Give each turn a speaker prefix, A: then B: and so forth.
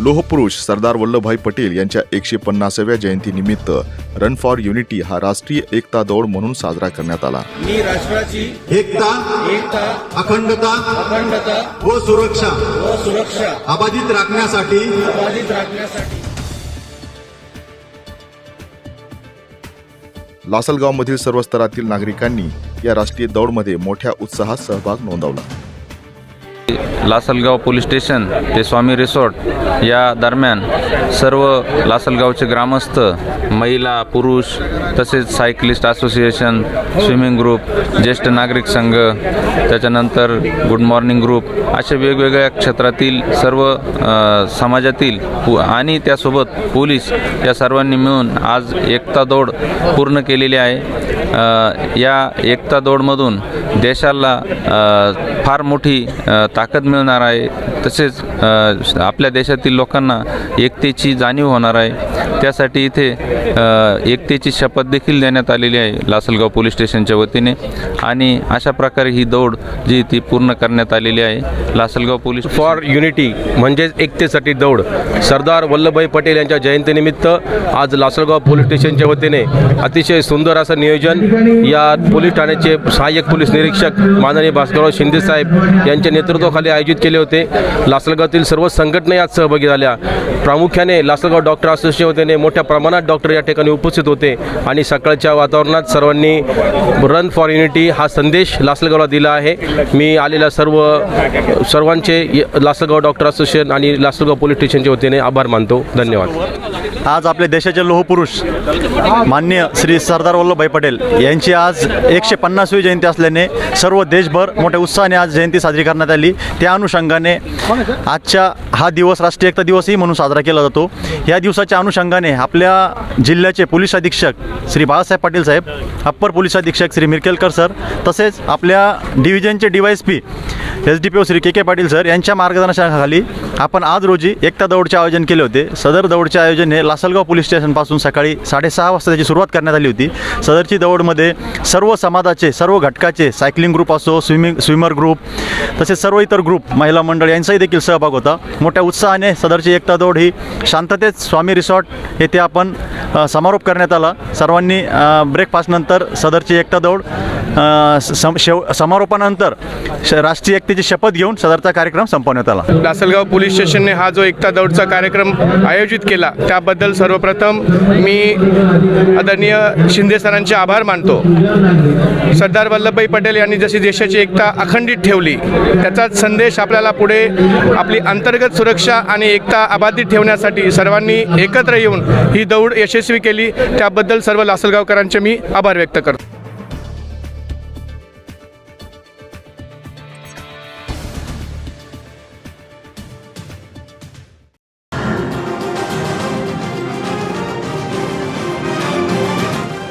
A: लोहपुरुष सरदार वल्लभभाई पटेल यांच्या एकशे पन्नासाव्या जयंतीनिमित्त रन फॉर युनिटी हा राष्ट्रीय एकता दौड म्हणून साजरा करण्यात आला.
B: मी राष्ट्राची
C: एकता
B: एकता
C: अखंडता
B: अखंडता
C: व सुरक्षा
B: व सुरक्षा
C: अबाधित राखण्यासाठी
B: बाधित राखण्यासाठी.
A: लासलगावमधील सर्व स्तरातील नागरिकांनी या राष्ट्रीय दौडमध्ये मोठ्या उत्साहात सहभाग नोंदवला.
D: लासलगाव पोलीस स्टेशन ते स्वामी रिसॉर्ट या दरम्यान सर्व लासलगावचे ग्रामस्थ महिला पुरुष तसेच सायकलिस्ट असोसिएशन स्विमिंग ग्रुप ज्येष्ठ नागरिक संघ त्याच्यानंतर गुड मॉर्निंग ग्रुप असे वेगवेगळ्या क्षेत्रातील सर्व समाजातील आणि त्यासोबत पोलीस या सर्वांनी मिळून आज एकता दौड पूर्ण केलेली आहे. या एकता दौडमधून देशाला फार मोठी ताकद मिळणार आहे. तसेच आपल्या देशातील लोकांना एकतेची जाणीव होणार आहे. त्यासाठी इथे एकतेची शपथ देखील देण्यात आलेली आहे लासलगाव पोलीस स्टेशनच्या वतीने. आणि अशा प्रकारे ही दौड जी ती पूर्ण करण्यात आलेली आहे लासलगाव पोलीस
E: फॉर युनिटी म्हणजेच एकतेसाठी दौड. सरदार वल्लभभाई पटेल यांच्या जयंतीनिमित्त आज लासलगाव पोलीस स्टेशनच्या वतीने अतिशय सुंदर असं नियोजन या पोलीस ठाण्याचे सहाय्यक पोलीस निरीक्षक माननीय भास्करराव शिंदे साहेब यांच्या नेतृत्वाखाली आयोजित केले होते. लासलगावातील सर्व संघटना यात सहभागी झाल्या. प्रामुख्याने लासलगाव डॉक्टर असोसिएशन वतीने मोठ्या प्रमाणात डॉक्टर या ठिकाणी उपस्थित होते आणि सकाळच्या वातावरणात सर्वांनी रन फॉर युनिटी हा संदेश लासलगावला दिला आहे. मी आलेल्या सर्व सर्वांचे य- लासलगाव डॉक्टर असोसिएशन आणि लासलगाव पोलीस स्टेशनच्या वतीने आभार मानतो. धन्यवाद.
F: आज आपल्या देशाचे लोहपुरुष मान्य श्री सरदार वल्लभभाई पटेल यांची आज एकशे पन्नासवी जयंती असल्याने सर्व देशभर मोठ्या उत्साहाने आज जयंती साजरी करण्यात आली. त्या अनुषंगाने आजच्या हा दिवस राष्ट्रीय एकता दिवसही म्हणून साजरा केला जातो. या दिवसाच्या अनुषंगाने आपल्या जिल्ह्याचे पोलीस अधीक्षक श्री बाळासाहेब पाटील साहेब अप्पर पोलीस अधीक्षक श्री मिरकेलकर सर तसेच आपल्या डिव्हिजनचे D Y S P S D P O Shri K K Patil sir यांच्या मार्गदर्शनाखाली आपण आज रोजी एकता दौडचे आयोजन केले होते. सदर दौडचे आयोजन हे लासलगाव पोलीस स्टेशनपासून सकाळी साडेसहा वाजता त्याची सुरुवात करण्यात आली होती. सदरची दौडमध्ये सर्व समाजाचे सर्व घटकाचे सायकलिंग ग्रुप असो स्विमिंग स्विमर ग्रुप तसेच सर्व इतर ग्रुप महिला मंडळ यांचाही देखील सहभाग होता. मोठ्या उत्साहाने सदरची एकता दौड ही शांततेत स्वामी रिसॉर्ट येथे आपण समारोप करण्यात आला. सर्वांनी ब्रेकफास्टनंतर सदरची एकता दौड सम शेव समारोपानंतर श- राष्ट्रीय एकतेची शपथ घेऊन सदरचा कार्यक्रम संपवण्यात आला.
G: लासलगाव पोलीस स्टेशनने हा जो एकता दौडचा कार्यक्रम आयोजित केला त्याबद्दल सर्वप्रथम मी आदरणीय शिंदे सरांचे आभार मानतो. सरदार वल्लभभाई पटेल यांनी जशी देशाची एकता अखंडित ठेवली त्याचाच संदेश आपल्याला पुढे आपली अंतर्गत सुरक्षा आणि एकता अबाधित ठेवण्यासाठी सर्वांनी एकत्र येऊन ही दौड यशस्वी केली त्याबद्दल सर्व लासलगावकरांचे मी आभार व्यक्त करतो.